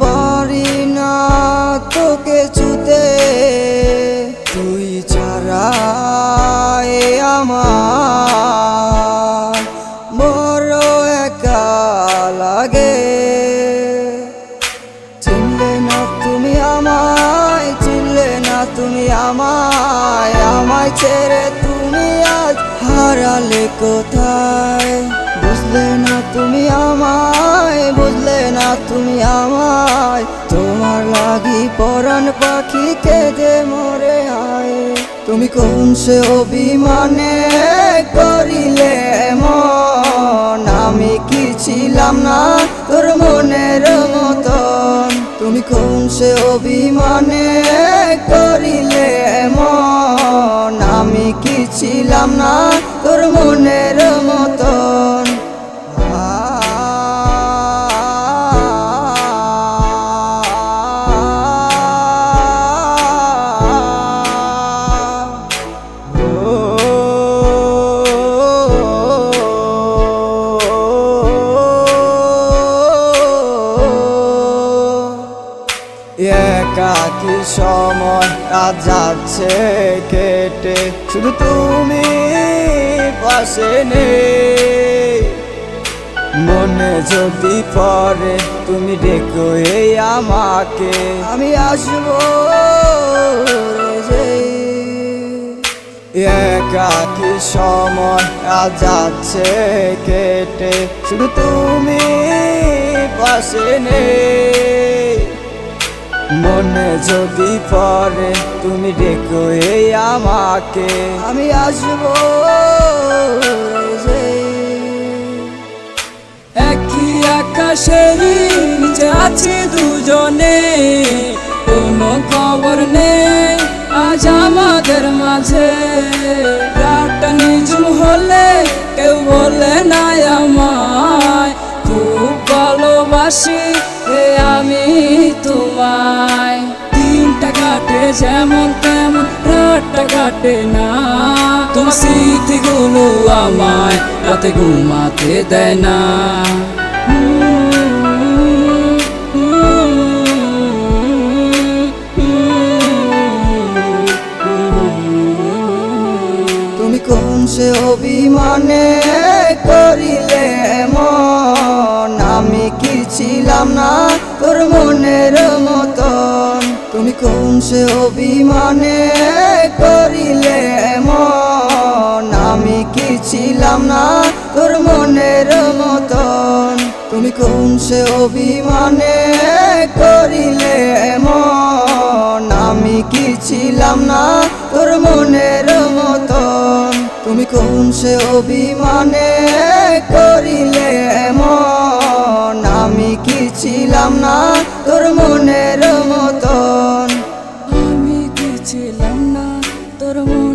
পারি না তোকে ছুতে। তুই ছাড়া আমার বড় একা লাগে। চিনলে না তুমি আমায়, চিনলে না তুমি আমায় আমায় ছেড়ে তুমি আজ হারালে কোথায়? বুঝলে না তুমি আমায়, বুঝলে না পাখি কেঁদে মরে আয়, তুমি কোন সে অভিমানে করিলে মন? আমি কি ছিলাম না তোর মনের মতন? তুমি কোন সে অভিমানে করিলে মন? আমি কি ছিলাম না তোর মনের মতন? একাকি সময় আজ যাচ্ছে কেটে? শুধু তুমি পাশে নেই। মনে যদি পরে তুমি ডেকো এই আমাকে। আমি আসব একাকি সময় আজ যাচ্ছে কেটে? শুধু তুমি পাশে নেই। মনে যদি পরে তুমি ডেকো এই আমাকে। আমি আসব একই আকাশের নিচে আছি দুজনে, কোনো খবর নেই আজ আমাদের মাঝে। নিজুম হলে কেউ বলে না আমায়, খুব ভালোবাসি আমি কাটে যেমন তেমন রাতটা কাটে না। তোমার স্মৃতিগুলো আমায় রাতে ঘুমাতে দেয় না। সে অভিমানে করিলে মন? আমি কি ছিলাম না তোর কোন সে অভিমানে করিলে মন। আমি কি ছিলাম না তোর মনের মতন? তুমি কোন সে অভিমানে করিলে মন। আমি কি ছিলাম না তোর মনের মতন? তুমি কোন সে অভিমানে করিলে মন। আমি কি ছিলাম না তোর মনের মতন? ছিলাম না তোর মন